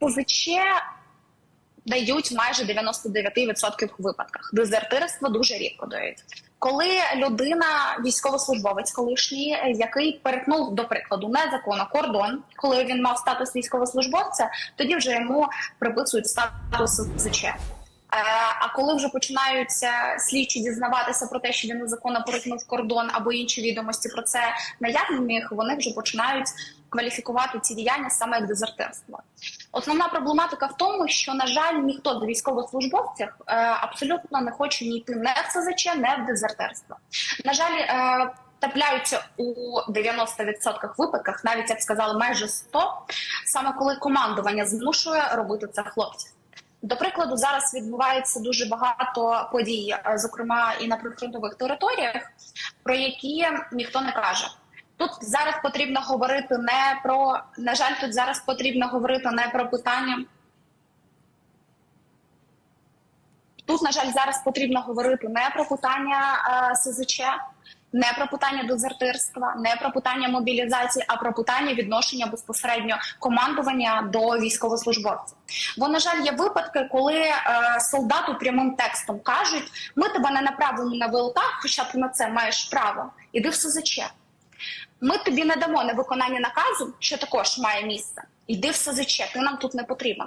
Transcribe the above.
СЗЧ дають майже 99% випадках. Дезертирство дуже рідко дають. Коли людина, військовослужбовець колишній, який перетнув, до прикладу, незаконно кордон, коли він мав статус військовослужбовця, тоді вже йому приписують статус СЗЧ. Е, А коли вже починаються слідчі дізнаватися про те, що він незаконно перетнув кордон або інші відомості про це наявних, вони вже починають кваліфікувати ці діяння саме як дезертирство. Основна проблематика в тому, що на жаль, ніхто з військовослужбовців е, абсолютно не хоче ні йти не в СЗЧ, не в дезертирство. На жаль, е, трапляються у 90% випадках, навіть я б сказала, майже 100, саме коли командування змушує робити це хлопців. До прикладу, зараз відбувається дуже багато подій, е, зокрема і на прифронтових територіях, про які ніхто не каже. Тут зараз потрібно говорити не про на жаль, тут зараз потрібно говорити не про питання. Тут, на жаль, зараз потрібно говорити не про питання е, СЗЧ, не про питання дезертирства, не про питання мобілізації, а про питання відношення безпосередньо командування до військовослужбовців. Бо, на жаль, є випадки, коли е, солдату прямим текстом кажуть: ми тебе не направимо на ВЛК, хоча ти на це маєш право, іди в СЗЧ. Ми тобі не дамо на виконання наказу, що також має місце. Йди в СЗЧ, ти нам тут не потрібен.